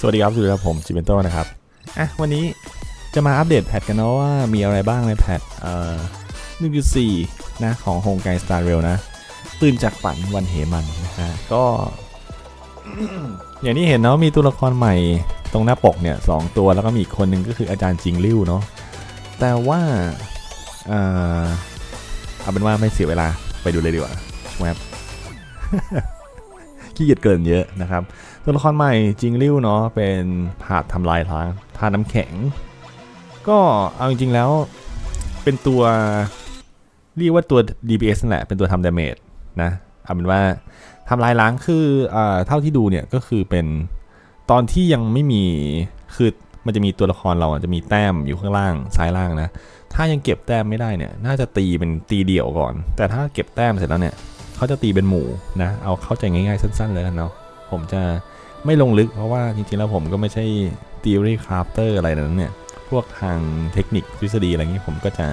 สวัสดีครับสวัสดีครับผมจิเมนโตนะครับอะวันนี้จะมาอัปเดตแพทกันเนาะว่ามีอะไรบ้างในแพทเอ่อ1.4นะของโฮงไกสตาร์เรลนะตื่นจากฝันวันเหมันนะฮะก็อย่างที่เห็นเนาะมีตัวละครใหม่ตรงหน้าปกเนี่ยสองตัวแล้วก็มีอีกคนหนึ่งก็คืออาจารย์จิงลิ่วเนาะแต่ว่าเอ่อเอาเป็นว่าไม่เสียเวลาไปดูเลยดีกว่าแวบ ขี้เกียจเกินเยอะนะครับตัวละครใหม่จิงริ้วเนาะเป็นผาดทำลายล้างธาน้ำแข็ง ก็เอาจริงๆแล้วเป็นตัวเรียกว่าตัว DPS นั่นแหละ เป็นตัวทำดาเมจนะเอาเป็นว่าทำลายล้างคืออ่าเท่าที่ดูเนี่ยก็คือเป็นตอนที่ยังไม่มีคือมันจะมีตัวละครเราจะมีแต้มอยู่ข้างล่างซ้ายล่างนะ ถ้ายังเก็บแต้มไม่ได้เนี่ย น่าจะตีเป็นตีเดี่ยวก่อน แต่ถ้าเก็บแต้มเสร็จแล้วเนี่ย เขาจะตีเป็นหมู่นะ เอาเข้าใจง่ายๆสั้น ๆ เลยกันเนาะ ผมจะไม่ลงลึกเพราะว่าจริงๆแล้วผมก็ไม่ใช่ theory crafter อะไรนั้นเนี่ย พวกทางเทคนิคทฤษฎีอะไรอย่างนี้ผมก็จะ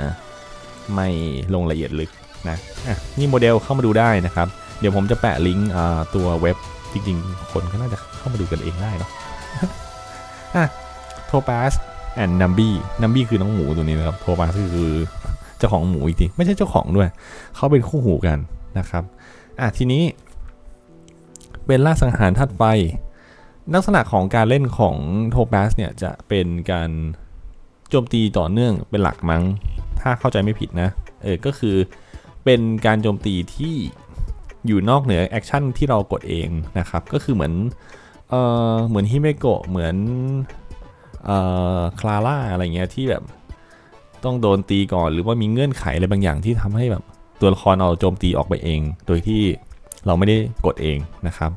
ไม่ลงละเอียดลึกนะะนี่โมเดลเข้ามาดูได้นะครับ เดี๋ยวผมจะแปะลิงก์ตัวเว็บจริงๆ คนก็น่าจะเข้ามาดูกันเองได้เนาะอะโทปัสแอนนัมบี้นัมบี้คือน้องหมูตัวนี้นะครับโทปัสคือเจ้าของหมูอีกทีไม่ใช่เจ้าของด้วย เขาเป็นคู่หูกัน นะครับอะทีนี้เป็นล่าสังหารธาตุไฟลักษณะของการเล่นของโทปัสเนี่ยจะเป็นการโจมตีต่อเนื่องเป็นหลักมั้ง ถ้าเข้าใจไม่ผิดนะ เออ ก็คือเป็นการโจมตีที่อยู่นอกเหนือแอคชั่นที่เรากดเองนะครับ ก็คือเหมือน เออเหมือนฮิเมโกะ เหมือน เอ่อ คลาร่าอะไรเงี้ยที่แบบต้องโดนตีก่อนหรือว่ามีเงื่อนไขอะไรบางอย่างที่ทำให้แบบ ตัวละครเอาโจมตีออกไปเอง โดยที่เราไม่ได้กดเองนะครับ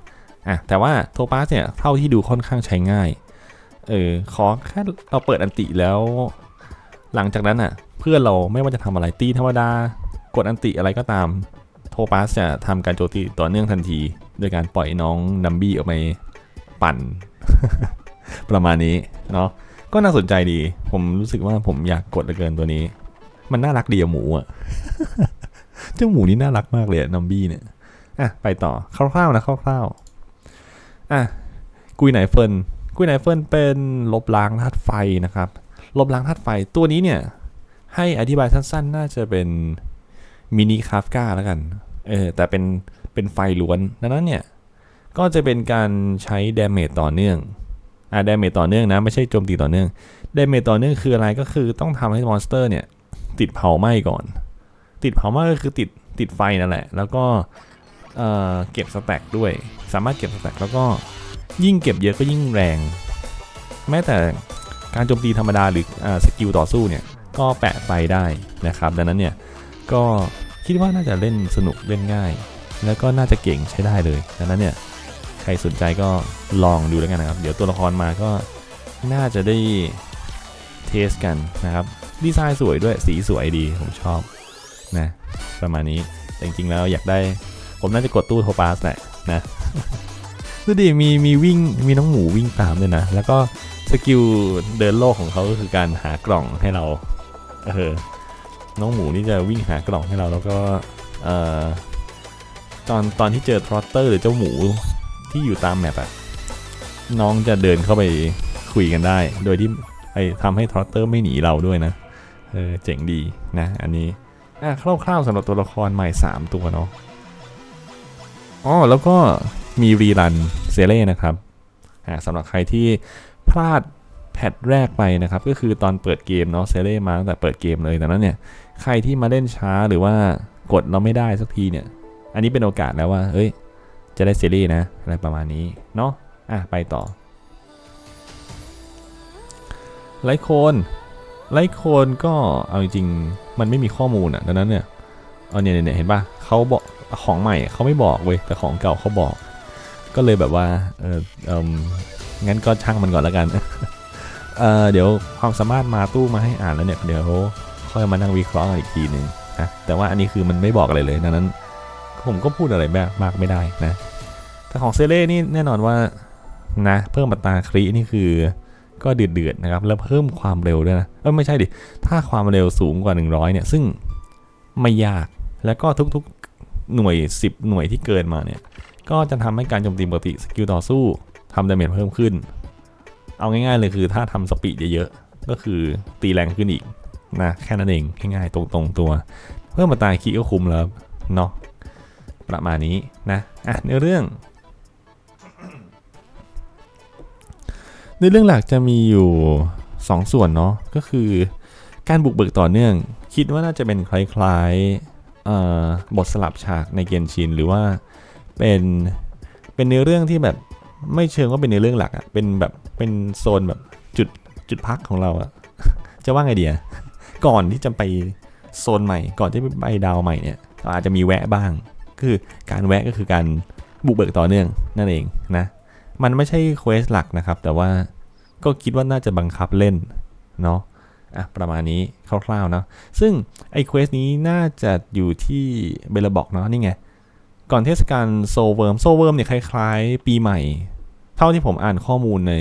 อะแต่ว่าโทปัสเนี่ยเท่าที่ดูค่อนข้างใช้ง่ายเออขอแค่เราเปิดอันติแล้ว หลังจากนั้นอะ เพื่อนเราไม่ว่าจะทำอะไรตีธรรมดากดอันติอะไรก็ตาม โทปัสจะทำการโจมตีต่อเนื่องทันทีโดยการปล่อยน้องนัมบี้ออกไปปั่น ประมาณนี้เนาะก็น่าสนใจดี ผมรู้สึกว่าผมอยากกดเหลือเกินตัวนี้ มันน่ารักดีอะหมูอะ เจ้าหมูนี่น่ารักมากเลยนัมบี้เนี่ยอะไปต่อคร่าวๆนะคร่าวๆอะกุยไหนเฟินกุยไหนเฟินเป็นลบล้างธาตุไฟนะครับลบล้างธาตุไฟตัวนี้เนี่ย ให้อธิบายสั้นๆ น่าจะเป็นมินิคาฟกาแล้วกันเออแต่เป็นเป็นไฟล้วนดังนั้นเนี่ย ก็จะเป็นการใช้เดเมจต่อเนื่องอ่าดเมจต่อเนื่องนะไม่ใช่โจมตีต่อเนื่องเดเมจต่อเนื่องคืออะไรก็คือต้องทำให้มอนสเตอร์เนี่ย ติดเผาไหม้ก่อน ติดเผาไหม้ก็คือติดติดไฟนั่นแหละ แล้วก็เอ่อเก็บสแต็กด้วย สามารถเก็บสแต็กแล้วก็ยิ่งเก็บเยอะก็ยิ่งแรง แม้แต่การโจมตีธรรมดาหรืออสกิลต่อสู้เนี่ยก็แปะไฟได้นะครับ ดังนั้นเนี่ยก็คิดว่าน่าจะเล่นสนุกเล่นง่าย แล้วก็น่าจะเก่งใช้ได้เลยดังนั้นเนี่ยใครสนใจก็ลองดูแล้วกันนะครับ เดี๋ยวตัวละครมาก็น่าจะได้เทสกันนะครับ ดีไซน์สวยด้วยสีสวยดีผมชอบ นะประมาณนี้แต่จริงๆแล้วอยากได้ผมน่าจะกดตู้โทปาสแหละนะดูดิมีมีวิ่งมีน้องหมูวิ่งตามด้วยนะ แล้วก็สกิลเดินโลกของเขาก็คือการหากล่องให้เราเออน้องหมูนี่จะวิ่งหากล่องให้เราแล้วก็เอ่อตอนตอนที่เจอทรอตเตอร์หรือเจ้าหมูที่อยู่ตามแมปอะน้องจะเดินเข้าไปคุยกันได้ โดยที่ไอทำให้ทรอตเตอร์ไม่หนีเราด้วยนะเออเจ๋งดีนะ อันนี้ อะคร่าวๆสำหรับตัวละครใหม่ 3 ตัวเนาะอ๋อแล้วก็มีรีรันเซเล่นะครับอ่าสำหรับใครที่พลาดแพทแรกไปนะครับ ก็คือตอนเปิดเกมเนาะเซเล่มาตั้งแต่เปิดเกมเลยดังนั้นเนี่ยใครที่มาเล่นช้าหรือว่ากดเราไม่ได้สักทีเนี่ย อันนี้เป็นโอกาสแล้วว่าเฮ้ยจะได้เซเรีนะอะไรประมาณนี้เนาะอะไปต่อไลโคน ไลโคนก็เอาจริงๆมันไม่มีข้อมูลอะดังนั้นเนี่ยเอาเนี่ยเนี่ยเห็นปะเขาบอกของใหม่เขาไม่บอกเว้ยแต่ของเก่าเขาบอก ก็เลยแบบว่าเออเอมงั้นก็ช่างมันก่อนแล้วกันเออเดี๋ยวความสามารถมาตู้มาให้อ่านแล้วเนี่ยเดี๋ยวค่อยมานั่งวิเคราะห์กันอีกทีหนึ่งนะแต่ว่าอันนี้คือมันไม่บอกอะไรเลยดังนั้น ผมก็พูดอะไรแบบมากไม่ได้นะแต่ของเซเล่นี่แน่นอนว่านะเพิ่มปัตตาครีนี่คือ ก็เดือดเดือดๆนะครับ แล้วเพิ่มความเร็วด้วยนะเออไม่ใช่ดิ ถ้าความเร็วสูงกว่า 100 เนี่ย ซึ่งไม่ยาก แล้วก็ทุกๆหน่วย 10 หน่วยที่เกินมาเนี่ย ก็จะทำให้การโจมตีปกติสกิลต่อสู้ทำดาเมจเพิ่มขึ้น เอาง่ายๆเลยคือถ้าทำสปีดเยอะๆ ก็คือตีแรงขึ้นอีกนะ แค่นั้นเอง ง่ายๆ ตรงๆตัว เพิ่มมาตายคีก็คุมแล้วเนาะ ประมาณนี้นะ อะในเรื่อง ในเรื่องหลักจะมีอยู่ 2 ส่วนเนาะก็คือการบุกเบิกต่อเนื่อง คิดว่าน่าจะเป็นคล้ายๆบทสลับฉากในเกนชินหรือว่าเป็นเป็นเนื้อเรื่องที่แบบไม่เชิงว่าเป็นเนื้อเรื่องหลักอะเป็นแบบเป็นโซนแบบจุดจุดพักของเราอะจะว่าไงดีอะก่อนที่จะไปโซนใหม่ ก่อนที่ไปดาวใหม่เนี่ยอาจจะมีแวะบ้าง คือการแวะก็คือการบุกเบิกต่อเนื่องนั่นเองนะ มันไม่ใช่เควสหลักนะครับ แต่ว่าก็คิดว่าน่าจะบังคับเล่นเนาะอะประมาณนี้คร่าวๆเนาะซึ่งไอ้เควสนี้น่าจะอยู่ที่เบลบอกเนาะนี่ไง ก่อนเทศกาลโซเวิร์มโซเวิร์มเนี่ยคล้ายๆ ปีใหม่ เท่าที่ผมอ่านข้อมูลใน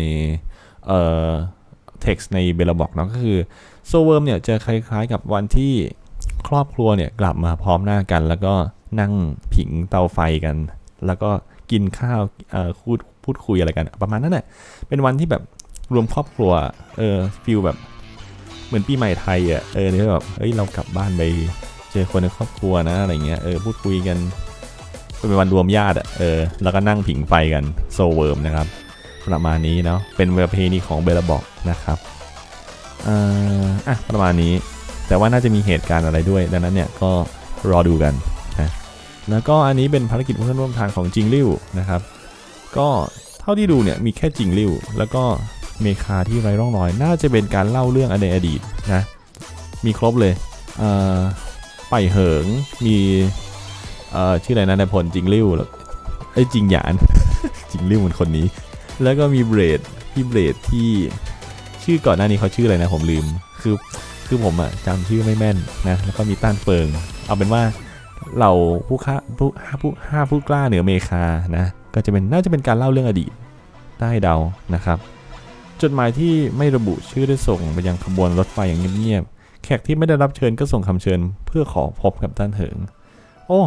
เอ่อ text ในเบลบอกเนาะก็คือโซเวิร์มเนี่ยจะคล้ายๆกับวันที่ครอบครัวเนี่ยกลับมาพร้อมหน้ากัน แล้วก็นั่งผิงเตาไฟกัน แล้วก็กินข้าวเอ่อพูด พูดคุยอะไรกัน ประมาณนั้นแหละเป็นวันที่แบบรวมครอบครัวเออฟิลแบบเหมือนปีใหม่ไทยอะเออเนี่ยแบบเฮ้ยเรากลับบ้านไปเจอคนในครอบครัวนะอะไรเงี้ยเออพูดคุยกันเป็นวันรวมญาติอะเออแล้วก็นั่งผิงไฟกันโซเวิร์มนะครับประมาณนี้เนาะเป็นประเพณีของเบลบอกนะครับอ่าอะประมาณนี้ แต่ว่าน่าจะมีเหตุการณ์อะไรด้วย ดังนั้นเนี่ยก็รอดูกันนะแล้วก็อันนี้เป็นภารกิจเพื่อนร่วมทางของจิงลิวนะครับ ก็เท่าที่ดูเนี่ยมีแค่จิงลิวแล้วก็เมคาที่ไร้ร่องรอย น่าจะเป็นการเล่าเรื่องในอดีตนะมีครบเลยอ่าไปเหิงมีเอ่อชื่ออะไรนะนายพลจิงริ้วแล้วไอ้จิงหยาน จิงริ้วเหมือนคนนี้ แล้วก็มีเบรดพี่เบรดที่ชื่อก่อนหน้านี้เขาชื่ออะไรนะผมลืมคือคือผมอะจำชื่อไม่แม่นนะแล้วก็มีต้านเปิง เอาเป็นว่าเราผู้ค้าผู้ห้าผู้ห้าผู้กล้าเหนือเมคานะ ก็จะเป็นน่าจะเป็นการเล่าเรื่องอดีตได้เดานะครับ จดหมายที่ไม่ระบุชื่อได้ส่งไปยังขบวนรถไฟอย่างเงียบๆ แขกที่ไม่ได้รับเชิญก็ส่งคำเชิญ เพื่อขอพบกับต้านเหิง โอ้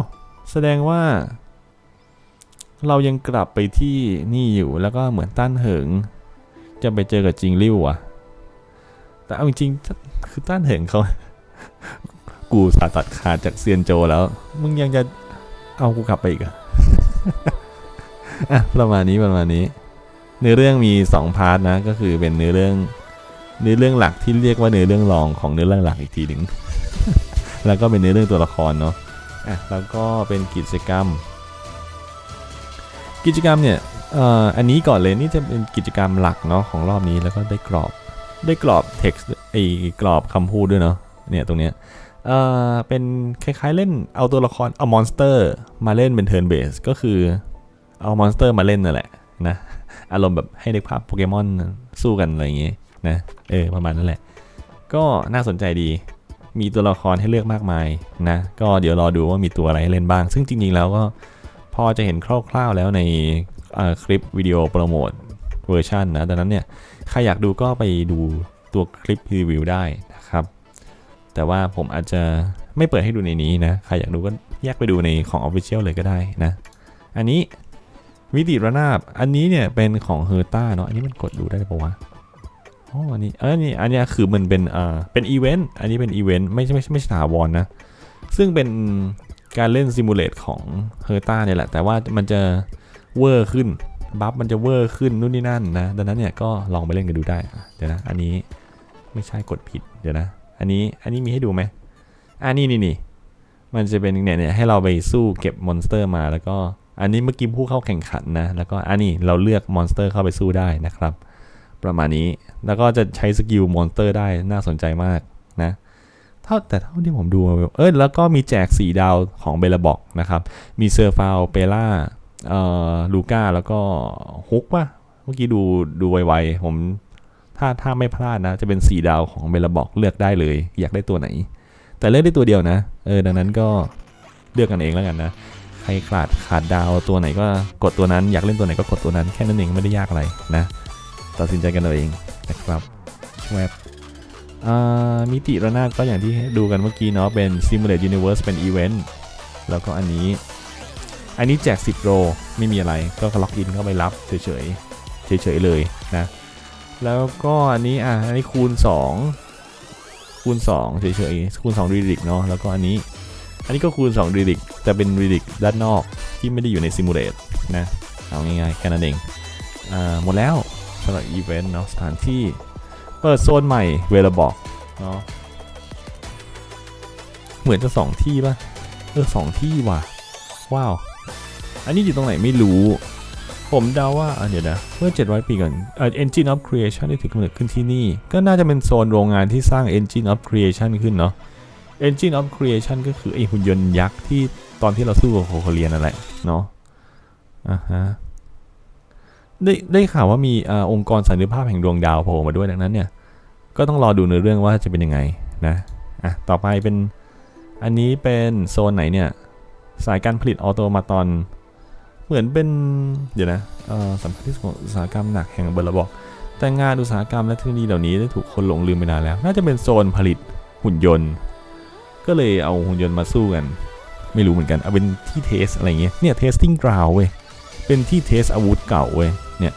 แสดงว่า เรายังกลับไปที่นี่อยู่แล้วก็เหมือนต้านเหิง จะไปเจอกับจิงริ้วอะแต่เอาจริงๆคือต้านเหิงเขากูสาตัดขาดจากเซียนโจแล้ว มึงยังจะเอากูกลับไปอีกอะ อะประมาณนี้ประมาณนี้ เนื้อเรื่องมี 2 พาร์ทนะ ก็คือเป็นเนื้อเรื่อง เนื้อเรื่องหลักที่เรียกว่าเนื้อเรื่องรองของเนื้อเรื่องหลักอีกทีหนึ่งแล้วก็เป็นเนื้อเรื่องตัวละครเนาะอะแล้วก็เป็นกิจกรรม กิจกรรมเนี่ยอ,อันนี้ก่อนเลยนี่จะเป็นกิจกรรมหลักเนาะของรอบนี้แล้วก็ได้กรอบได้กรอบ text ไอ้กรอบคำพูดด้วยเนาะเนี่ยตรงเนี้ยเอ่อเป็นคล้ายๆเล่นเอาตัวละครเอามอนสเตอร์มาเล่นเป็น turn base ก็คือ เอามอนสเตอร์มาเล่นนั่นแหละนะอารมณ์แบบให้นึกภาพโปเกมอนสู้กันอะไรอย่างเงี้ยนะเออประมาณนั้นแหละ ก็น่าสนใจดี มีตัวละครให้เลือกมากมายนะ ก็เดี๋ยวรอดูว่ามีตัวอะไรให้เล่นบ้าง ซึ่งจริงๆแล้วก็พอจะเห็นคร่าวๆแล้วในคลิปวิดีโอโปรโมทเวอร์ชันนะดังนั้นเนี่ยใครอยากดูก็ไปดูตัวคลิปรีวิวได้นะครับ แต่ว่าผมอาจจะไม่เปิดให้ดูในนี้นะ ใครอยากดูก็แยกไปดูในของ Official เลยก็ได้นะ อันนี้ วิติระนาบ อันนี้เนี่ยเป็นของเฮอร์ต้าเนาะ อันนี้มันกดดูได้ปะวะ อ๋อ อันนี้เออนี่อันนี้คือมันเป็นอ่าเป็นอีเวนต์ อันนี้เป็นอีเวนต์ไม่ใช่ไม่ใช่ไม่ใช่ถาวรนะ ซึ่งเป็นการเล่นซิมูเลตของเฮอร์ต้าเนี่ยแหละ แต่ว่ามันจะเวอร์ขึ้น บัฟมันจะเวอร์ขึ้นนู่นนี่นั่นนะ ดังนั้นเนี่ยก็ลองไปเล่นกันดูได้ เดี๋ยวนะ อันนี้ไม่ใช่กดผิด เดี๋ยวนะ อันนี้ อันนี้มีให้ดูไหมอันนี้นี่นี่มันจะเป็นเนี่ยเนี่ยให้เราไปสู้เก็บมอนสเตอร์มาแล้วก็ อันนี้เมื่อกี้ผู้เข้าแข่งขันนะ แล้วก็อันนี้เราเลือกมอนสเตอร์เข้าไปสู้ได้นะครับ ประมาณนี้ แล้วก็จะใช้สกิลมอนสเตอร์ได้น่าสนใจมากนะเท่าแต่เท่าที่ผมดู เอ้ยแล้วก็มีแจก 4 ดาวของเบลบอกนะครับ มีเซอร์ฟาวเปล่าเอ่อลูก้า แล้วก็ฮุกป่ะ เมื่อกี้ดูดูไวๆ ผมถ้าถ้าไม่พลาดนะ จะเป็น 4 ดาวของเบลบอกเลือกได้เลย อยากได้ตัวไหน แต่เลือกได้ตัวเดียวนะ เออ ดังนั้นก็เลือกกันเองแล้วกันนะ ใครขาดขาดดาวตัวไหนก็กดตัวนั้น อยากเล่นตัวไหนก็กดตัวนั้นแค่นั้นเองไม่ได้ยากอะไรนะตัดสินใจกันเอาเองนะครับแวบมิติระนาบก็อย่างที่ดูกันเมื่อกี้เนาะเป็น Simulate Universe เป็นอีเวนต์แล้วก็อันนี้ อันนี้แจก 10 โร ไม่มีอะไรก็ล็อกอินเข้าไปรับเฉยๆ เฉยๆเลยนะ แล้วก็อันนี้อะอันนี้คูณ 2 คูณ 2 เฉยๆ คูณ2รีดิกเนาะแล้วก็อันนี้ นนี้ก็คูณ2รีดิกแต่เป็นรีดิกด้านนอกที่ไม่ได้อยู่ในซิมูเลตนะเอาง่ายๆแค่นั้นเองอหมดแล้วสำหรับอีเวนต์เนาะสถานที่เปิดโซนใหม่เวลาบอกเนาะเหมือนจะสองที่ป่ะเออสองที่ว่ะว้าว อันนี้อยู่ตรงไหนไม่รู้ ผมเดาว่าเดี๋ยวนะ เมื่อ 700 ปีก่อนเอ่อ Engine of Creation ได้ถือกำเนิดขึ้นที่นี่ ก็น่าจะเป็นโซนโรงงานที่สร้าง Engine of Creation ขึ้นเนาะ Engine of Creation ก็คือไอหุ่นยนต์ยักษ์ที่ตอนที่เราสู้กับโคคเรียนนั่นแหละเนาะอ่าฮะได้ได้ข่าวว่ามีอองค์กรสันติภาพแห่งดวงดาวโผล่มาด้วยดังนั้นเนี่ย ก็ต้องรอดูในเรื่องว่าจะเป็นยังไงนะอะต่อไปเป็นอันนี้เป็นโซนไหนเนี่ย สายการผลิตออโตมาตอน เหมือนเป็น เดี๋ยวนะสำคัญที่สุดของอุตสาหกรรมหนักแห่งเบอร์ระบอก แต่งานอุตสาหกรรมและเทคโนโลยีเหล่านี้ได้ถูกคนหลงลืมไปนานแล้ว น่าจะเป็นโซนผลิตหุ่นยนต์ ก็เลยเอาหุ่นยนต์มาสู้กัน ไม่รู้เหมือนกันเอาเป็นที่เทสอะไรเงี้ยเนี่ยเทสติ้งกราวเว้ยเป็นที่เทสอาวุธเก่าเว้ยเนี่ย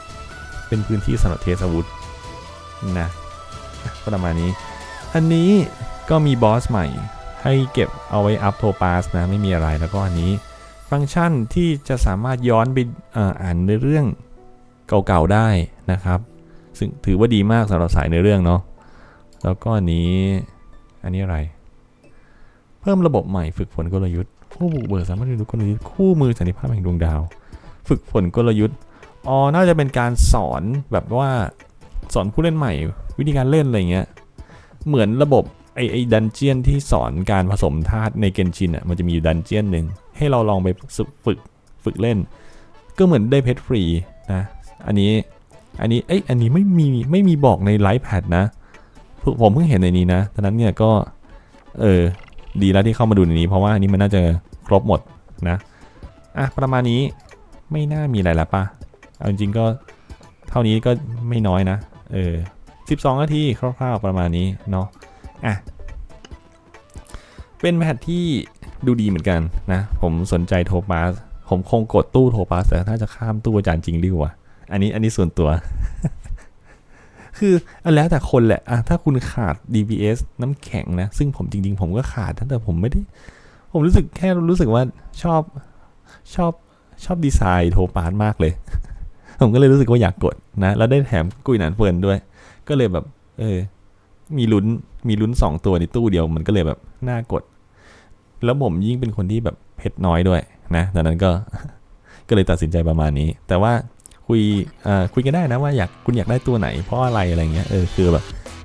เป็นพื้นที่สำหรับเทสอาวุธนะก็ประมาณนี้ อันนี้ก็มีบอสใหม่ให้เก็บเอาไว้อัพโทปาสนะไม่มีอะไรแล้วก็อันนี้ฟังก์ชันที่จะสามารถย้อนไปออ่านในเรื่องเก่าๆได้นะครับ ซึ่งถือว่าดีมากสำหรับสายในเรื่องเนาะแล้วก็อันนี้อันนี้อะไร เพิ่มระบบใหม่ฝึกฝนกลยุทธ์ผู้บุกเบิกสามารถเรียนรู้กลยุทธ์คู่มือสันติภาพแห่งดวงดาว ฝึกฝนกลยุทธ์อ๋อน่าจะเป็นการสอนแบบว่าสอนผู้เล่นใหม่ วิธีการเล่นอะไรเงี้ยเหมือนระบบไอไอดันเจียนที่สอนการผสมธาตุในเกนชินอะมันจะมีอยู่ดันเจียนหนึ่งให้เราลองไปฝึกฝึกเล่น ก็เหมือนได้เพชรฟรีนะอันนี้อันนี้เอ้ยอันนี้ไม่มีไม่มีบอกในไลฟ์แพดนะผมผมเพิ่งเห็นในนี้นะดังนั้นเนี่ยก็เออ ดีแล้วที่เข้ามาดูในนี้ เพราะว่าอันนี้มันน่าจะครบหมดนะอะประมาณนี้ไม่น่ามีอะไรแล้วปะเอาจริงก็เท่านี้ก็ไม่น้อยนะเออ12นาทีคร่าวๆประมาณนี้เนาะอะเป็นแพทที่ดูดีเหมือนกันนะ ผมสนใจโทปาสผมคงกดตู้โทปาสแต่ถ้าจะข้ามตู้อาจารย์จริงริวอะอันนี้อันนี้ส่วนตัว คืออันแล้วแต่คนแหละอะถ้าคุณขาด DPS น้ำแข็งนะ ซึ่งผมจริง ๆ ผมก็ขาดแต่ผมไม่ได้ ผมรู้สึกแค่รู้สึกว่าชอบชอบชอบดีไซน์โทปาสมากเลย ผมก็เลยรู้สึกว่าอยากกดนะ แล้วได้แถมกุยหนานเฟิร์นด้วย ก็เลยแบบ เออ มีลุ้นมีลุ้นสองตัวในตู้เดียวมันก็เลยแบบน่ากด แล้วผมยิ่งเป็นคนที่แบบเพชรน้อยด้วยนะดังนั้นก็ก็เลยตัดสินใจประมาณนี้ แต่ว่า คุยอ่าคุยกันได้นะว่าอยากคุณอยากได้ตัวไหนเพราะอะไรอะไรเงี้ยเออคือแบบ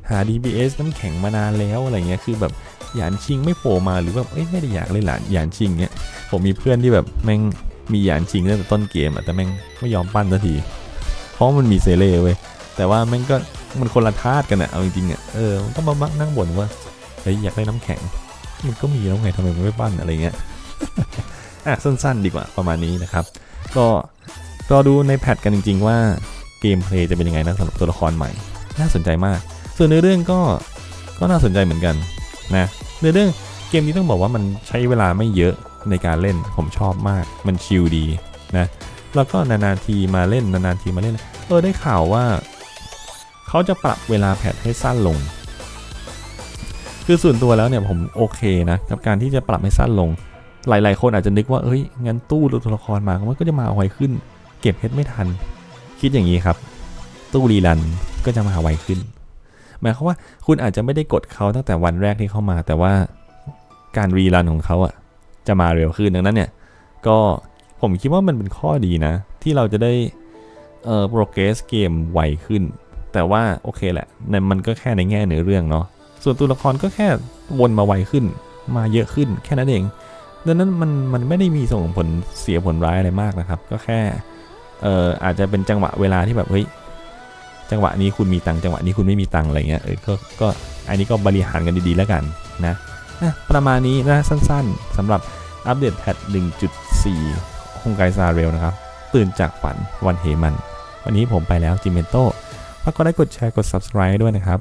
หา DBS น้ำแข็งมานานแล้วอะไรเงี้ยคือแบบหยานชิงไม่โผล่มาหรือว่าเอ้ยไม่ได้อยากเล่นหลานหยานชิงเงี้ยผมมีเพื่อนที่แบบแม่งมีหยานชิงตั้งแต่ต้นเกมอะแต่แม่งไม่ยอมปั้นสักที เพราะมันมีเซเล่เว้ยแต่ว่าแม่งก็มันคนละธาตุกันอะเอาจริงๆอะเออมันก็มามักนั่งบ่นว่าเฮ้ยอยากได้น้ำแข็ง มันก็มีแล้วไงทำไมมันไม่ปั้นอะไรเงี้ยอะสั้นๆ ดีกว่าประมาณนี้นะครับ ก็ รอดูในแพทกันจริง ๆ ว่าเกมเพลย์จะเป็นยังไงนะสำหรับตัวละครใหม่ น่าสนใจมาก ส่วนเนื้อเรื่องก็ก็น่าสนใจเหมือนกันนะเนื้อเรื่องเกมนี้ต้องบอกว่ามันใช้เวลาไม่เยอะในการเล่นผมชอบมาก มันชิลดีนะแล้วก็นานๆทีมาเล่นนานๆทีมาเล่น เออได้ข่าวว่า เขาจะปรับเวลาแพทให้สั้นลง คือส่วนตัวแล้วเนี่ยผมโอเคนะกับการที่จะปรับให้สั้นลง หลายๆ คนอาจจะนึกว่าเอ้ยงั้นตู้ตัวละครมามันก็จะมาไวขึ้น เก็บเพชรไม่ทัน คิดอย่างนี้ครับ ตู้รีรันก็จะมาไวขึ้น หมายความว่าคุณอาจจะไม่ได้กดเขาตั้งแต่วันแรกที่เข้ามา แต่ว่าการรีรันของเขาอะจะมาเร็วขึ้นดังนั้นเนี่ย ก็ผมคิดว่ามันเป็นข้อดีนะ ที่เราจะได้เอ่อ progress เกมไวขึ้น แต่ว่าโอเคแหละในมันก็แค่ในแง่เนื้อเรื่องเนาะส่วนตัวละครก็แค่วนมาไวขึ้น มาเยอะขึ้นแค่นั้นเองดังนั้นมันมันไม่ได้มีส่งผลเสียผลร้ายอะไรมากนะครับ ก็แค่ เอ่ออาจจะเป็นจังหวะเวลาที่แบบเฮ้ยจังหวะนี้คุณมีตังจังหวะนี้คุณไม่มีตังอะไรเงี้ยเออก็ก็อันนี้ก็บริหารกันดีๆแล้วกันนะนะประมาณนี้นะสั้นๆสำหรับอัปเดตแพท1.4ฮงไกซาเรลนะครับ ตื่นจากฝันวันเหมัน วันนี้ผมไปแล้วจิมเมนโต้ฝากกดไลค์กดแชร์กด subscribe ด้วยนะครับ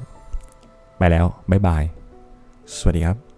ไปแล้ว บ๊ายบาย สวัสดีครับ